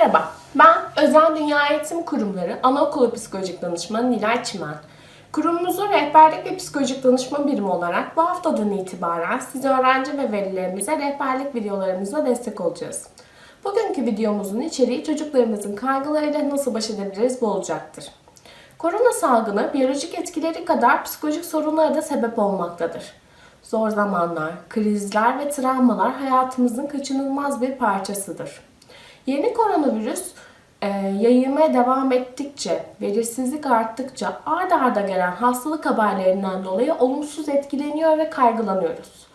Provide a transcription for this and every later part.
Merhaba, ben Özel Dünya Eğitim Kurumları Anaokulu Psikolojik Danışmanı Nilay Çimen. Kurumumuzun rehberlik ve psikolojik danışma birimi olarak bu haftadan itibaren size öğrenci ve velilerimize rehberlik videolarımızla destek olacağız. Bugünkü videomuzun içeriği çocuklarımızın kaygılarıyla nasıl baş edebiliriz bu olacaktır. Korona salgını biyolojik etkileri kadar psikolojik sorunlara da sebep olmaktadır. Zor zamanlar, krizler ve travmalar hayatımızın kaçınılmaz bir parçasıdır. Yeni koronavirüs e, yayılmaya devam ettikçe, belirsizlik arttıkça ard arda gelen hastalık haberlerinden dolayı olumsuz etkileniyor ve kaygılanıyoruz.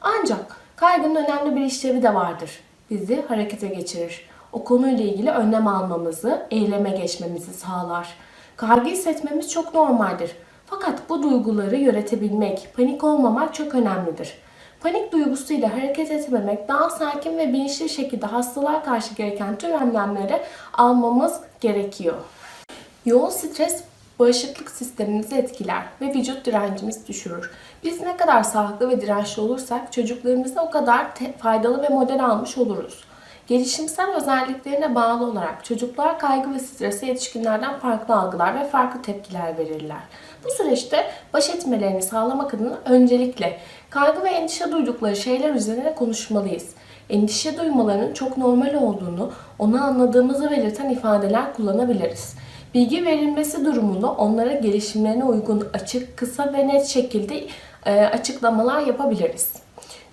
Ancak kaygının önemli bir işlevi de vardır. Bizi harekete geçirir. O konuyla ilgili önlem almamızı, eyleme geçmemizi sağlar. Kaygı hissetmemiz çok normaldir. Fakat bu duyguları yönetebilmek, panik olmamak çok önemlidir. Panik duygusuyla hareket etmemek, daha sakin ve bilinçli şekilde hastalığa karşı gereken tüm önlemleri almamız gerekiyor. Yoğun stres bağışıklık sistemimizi etkiler ve vücut direncimizi düşürür. Biz ne kadar sağlıklı ve dirençli olursak çocuklarımıza o kadar faydalı ve model almış oluruz. Gelişimsel özelliklerine bağlı olarak çocuklar kaygı ve stresi yetişkinlerden farklı algılar ve farklı tepkiler verirler. Bu süreçte baş etmelerini sağlamak adına öncelikle kaygı ve endişe duydukları şeyler üzerine konuşmalıyız. Endişe duymalarının çok normal olduğunu, onu anladığımızı belirten ifadeler kullanabiliriz. Bilgi verilmesi durumunda onlara gelişimlerine uygun açık, kısa ve net şekilde e, açıklamalar yapabiliriz.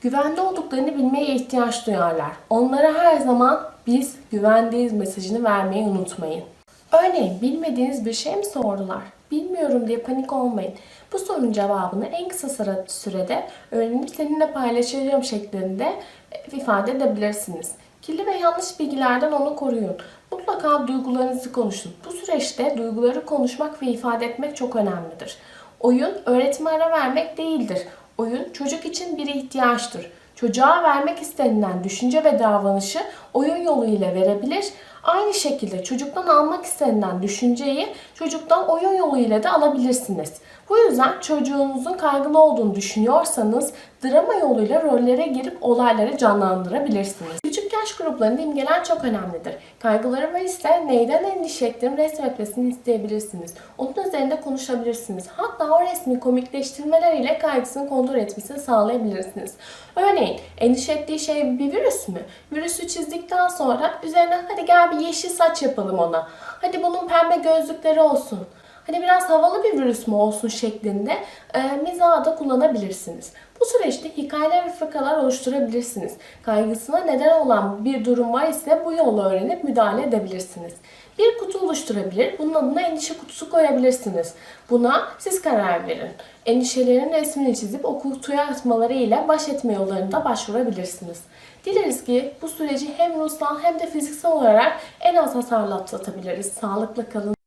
Güvende olduklarını bilmeye ihtiyaç duyarlar. Onlara her zaman biz güvendeyiz mesajını vermeyi unutmayın. Örneğin bilmediğiniz bir şey mi sordular? Bilmiyorum diye panik olmayın. Bu sorunun cevabını en kısa sürede öğrenip seninle paylaşacağım şeklinde ifade edebilirsiniz. Kirli ve yanlış bilgilerden onu koruyun. Mutlaka duygularınızı konuşun. Bu süreçte duyguları konuşmak ve ifade etmek çok önemlidir. Oyun öğretime ara vermek değildir. Oyun çocuk için bir ihtiyaçtır. Çocuğa vermek istenilen düşünce ve davranışı oyun yoluyla verebilir. Aynı şekilde çocuktan almak istenilen düşünceyi çocuktan oyun yoluyla da alabilirsiniz. Bu yüzden çocuğunuzun kaygılı olduğunu düşünüyorsanız drama yoluyla rollere girip olayları canlandırabilirsiniz. Küçük yaş gruplarında imgeler çok önemlidir. Kaygıları var ise neyden endişe ettiğini resmetmesini isteyebilirsiniz. Onun üzerinde konuşabilirsiniz. Hatta o resmi komikleştirmeler ile kaygısını kontrol etmesini sağlayabilirsiniz. Örneğin endişe ettiği şey bir virüs mü? Virüsü çizdikten sonra üzerine hadi gel bir yeşil saç yapalım ona. Hadi bunun pembe gözlükleri olsun. Hani biraz havalı bir virüs mü olsun şeklinde e, mizahı da kullanabilirsiniz. Bu süreçte hikayeler ve fıkralar oluşturabilirsiniz. Kaygısına neden olan bir durum var ise bu yolu öğrenip müdahale edebilirsiniz. Bir kutu oluşturabilir, bunun adına endişe kutusu koyabilirsiniz. Buna siz karar verin. Endişelerin resmini çizip o kutuya atmaları ile baş etme yollarında başvurabilirsiniz. Dileriz ki bu süreci hem ruhsal hem de fiziksel olarak en az hasarla atlatabiliriz. Sağlıkla kalın.